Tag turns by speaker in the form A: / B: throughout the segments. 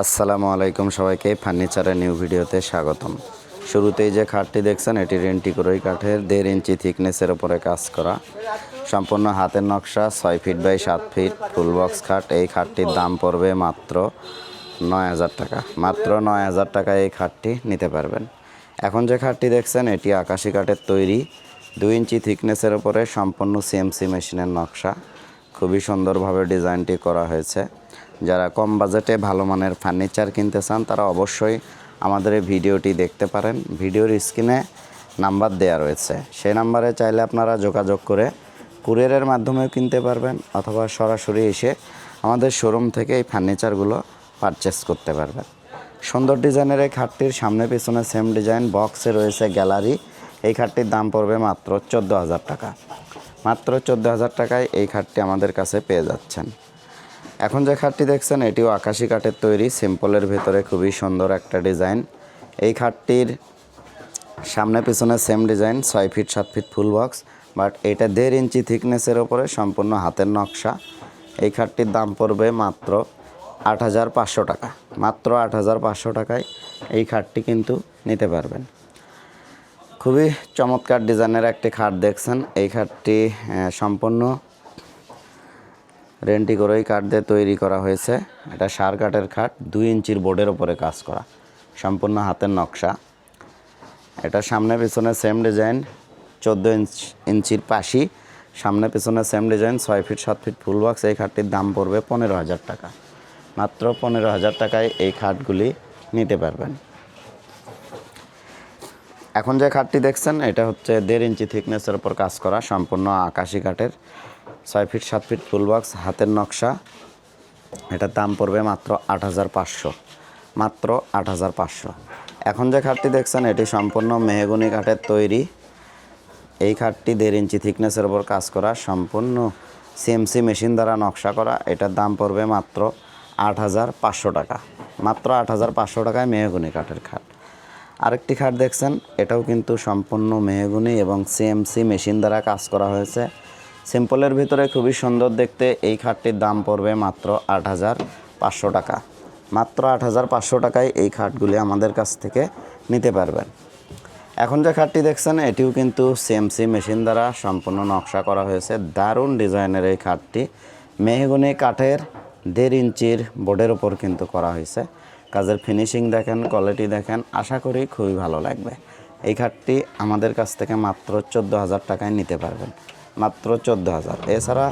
A: আসসালামু আলাইকুম সবাইকে ফার্নিচারের নিউ ভিডিওতে স্বাগতম। শুরুতেই যে খাটটি দেখছেন, এটি রেন্টি করই কাঠের, দেড় ইঞ্চি থিকনেসের ওপরে কাজ করা। সম্পূর্ণ হাতের নকশা, ছয় ফিট বাই সাত ফিট, ফুল বক্স খাট। এই খাটটির দাম পড়বে মাত্র নয় হাজার টাকা। মাত্র নয় হাজার টাকায় এই খাটটি নিতে পারবেন। এখন যে খাটটি দেখছেন, এটি আকাশি কাঠের তৈরি। দুই ইঞ্চি থিকনেসের উপরে সম্পূর্ণ সিএমসি মেশিনের নকশা। খুবই সুন্দরভাবে ডিজাইনটি করা হয়েছে। যারা কম বাজেটে ভালো মানের ফার্নিচার কিনতে চান, তারা অবশ্যই আমাদের এই ভিডিওটি দেখতে পারেন। ভিডিওর স্ক্রিনে নাম্বার দেওয়া রয়েছে। সেই নাম্বারে চাইলে আপনারা যোগাযোগ করে কুরিয়ারের মাধ্যমেও কিনতে পারবেন অথবা সরাসরি এসে আমাদের শোরুম থেকে এই ফার্নিচারগুলো পারচেস করতে পারবেন। সুন্দর ডিজাইনের এই খাটটির সামনে পিছনে সেম ডিজাইন বক্সে রয়েছে গ্যালারি এই খাটটির দাম পড়বে মাত্র চোদ্দ হাজার টাকা। মাত্র চোদ্দ হাজার টাকায় এই খাটটি আমাদের কাছে পেয়ে যাচ্ছেন। এখন যে খাটটি দেখছেন, এটিও আকাশি কাঠের তৈরি, সিম্পলের ভেতরে খুবই সুন্দর একটা ডিজাইন। এই খাটটির সামনে পিছনে সেম ডিজাইন, ছয় ফিট, সাত ফিট ফুল বক্স বাট এটা দেড় ইঞ্চি থিকনেসের ওপরে সম্পূর্ণ হাতের নকশা। এই খাটটির দাম পড়বে মাত্র আট হাজার পাঁচশো টাকা। মাত্র আট হাজার পাঁচশো টাকায় এই খাটটি কিন্তু নিতে পারবেন। খুবই চমৎকার ডিজাইনের একটি খাট দেখছেন। এই খাটটি সম্পূর্ণ রেন্টি করেই কাঠ দিয়ে তৈরি করা হয়েছে। এটা সার কাঠের খাট দুই ইঞ্চির বোর্ডের ওপরে কাজ করা। সম্পূর্ণ হাতের নকশা। এটা সামনে পিছনে সেম ডিজাইন চোদ্দ ইঞ্চ, ইঞ্চির পাশি। সামনে পিছনে সেম ডিজাইন ছয় ফিট সাত ফিট ফুল বক্স এই খাটটির দাম পড়বে পনেরো হাজার টাকা। মাত্র পনেরো হাজার টাকায় এই খাটগুলি নিতে পারবেন। এখন যে খাটটি দেখছেন, এটা হচ্ছে দেড় ইঞ্চি থিকনেসের ওপর কাজ করা, সম্পূর্ণ আকাশি কাঠের। ছয় ফিট, সাত ফিট ফুল বক্স হাতের নকশা। এটার দাম পড়বে মাত্র আট হাজার পাঁচশো। মাত্র আট হাজার পাঁচশো। এখন যে খাটটি দেখছেন, এটি সম্পূর্ণ মেহগুনি কাঠের তৈরি। এই খাটটি দেড় ইঞ্চি থিকনেসের ওপর কাজ করা, সম্পূর্ণ সিএমসি মেশিন দ্বারা নকশা করা। এটার দাম পড়বে মাত্র আট হাজার পাঁচশো টাকা। মাত্র আট হাজার পাঁচশো টাকায় মেহগুনি কাঠের খাট। আরেকটি খাট দেখছেন, এটাও কিন্তু সম্পূর্ণ মেহগুনি এবং সিএমসি মেশিন দ্বারা কাজ করা হয়েছে। সিম্পলের ভিতরে খুবই সুন্দর দেখতে এই খাটটির দাম পড়বে মাত্র আট হাজার পাঁচশো টাকা। মাত্র আট হাজার পাঁচশো টাকায় এই খাটগুলি আমাদের কাছ থেকে নিতে পারবেন। এখন যে খাটটি দেখছেন, এটিও কিন্তু সিএমসি মেশিন দ্বারা সম্পূর্ণ নকশা করা হয়েছে। দারুণ ডিজাইনের এই খাটটি। মেহগুনি কাঠের দেড় ইঞ্চির বোর্ডের ওপর কিন্তু করা হয়েছে। কাজের ফিনিশিং দেখেন, কোয়ালিটি দেখেন, আশা করি খুবই ভালো লাগবে। এই খাটটি আমাদের কাছ থেকে মাত্র চোদ্দ হাজার টাকায় নিতে পারবেন। মাত্র চোদ্দ হাজার। এছাড়া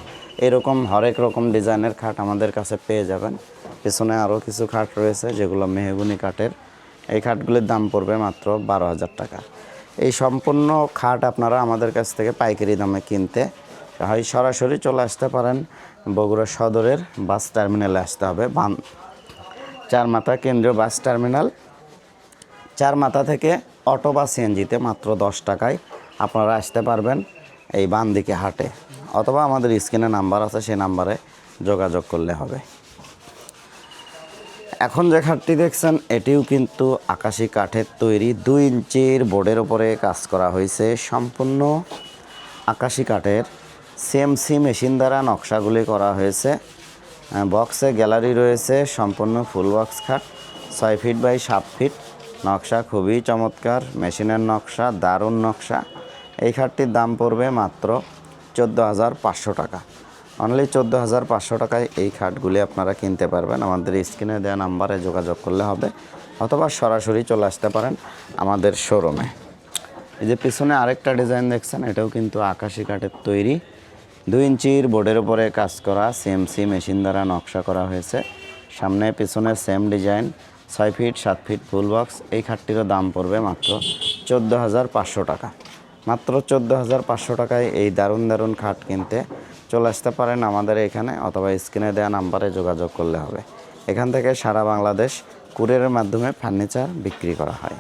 A: এরকম হরেক রকম ডিজাইনের খাট আমাদের কাছে পেয়ে যাবেন। পেছনে আরও কিছু খাট রয়েছে, যেগুলো মেহগুনি কাঠের। এই খাটগুলির দাম পড়বে মাত্র বারো হাজার টাকা। এই সম্পূর্ণ খাট আপনারা আমাদের কাছ থেকে পাইকারি দামে কিনতে হয়, সরাসরি চলে আসতে পারেন বগুড়া সদরের বাস টার্মিনালে আসতে হবে। বান চার মাথা কেন্দ্রীয় বাস টার্মিনাল। চার মাথা থেকে অটো বা সিএনজিতে মাত্র দশ টাকায় আপনারা আসতে পারবেন। এই বান দিকে হাটে। অথবা আমাদের স্ক্রিনে নাম্বার আছে, সেই নাম্বারে যোগাযোগ করলে হবে। এখন যে খাটটি দেখছেন, এটিও কিন্তু আকাশি কাঠের তৈরি। দুই ইঞ্চির বোর্ডের ওপরে কাজ করা হয়েছে। সম্পূর্ণ আকাশি কাঠের সেম সিএমসি মেশিন দ্বারা নকশাগুলি করা হয়েছে। বক্সে গ্যালারি রয়েছে, সম্পূর্ণ ফুল বক্স খাট। ছয় ফিট বাই সাত ফিট। নকশা খুবই চমৎকার। মেশিনের নকশা, দারুণ নকশা। এই খাটটির দাম পড়বে মাত্র চোদ্দ হাজার পাঁচশো টাকা। অনলি চোদ্দ হাজার পাঁচশো টাকায় এই খাটগুলি আপনারা কিনতে পারবেন। আমাদের স্ক্রিনে দেওয়া নাম্বারে যোগাযোগ করলে হবে অথবা সরাসরি চলে আসতে পারেন আমাদের শোরুমে এই যে পিছনে আরেকটা ডিজাইন দেখছেন, এটাও কিন্তু আকাশি কাঠের তৈরি। দুই ইঞ্চির বোর্ডের উপরে কাজ করা সিএমসি মেশিন দ্বারা নকশা করা হয়েছে। সামনে পিছনে সেম ডিজাইন ছয় ফিট সাত ফিট ফুল বক্স এই খাটটিরও দাম পড়বে মাত্র চোদ্দ হাজার পাঁচশো টাকা। মাত্র চোদ্দ হাজার পাঁচশো টাকায় এই দারুণ দারুণ খাট কিনতে চলে আসতে পারেন আমাদের এখানে অথবা স্ক্রিনে দেওয়া নাম্বারে যোগাযোগ করলে হবে। এখান থেকে সারা বাংলাদেশ কুরিয়ারের মাধ্যমে ফার্নিচার বিক্রি করা হয়।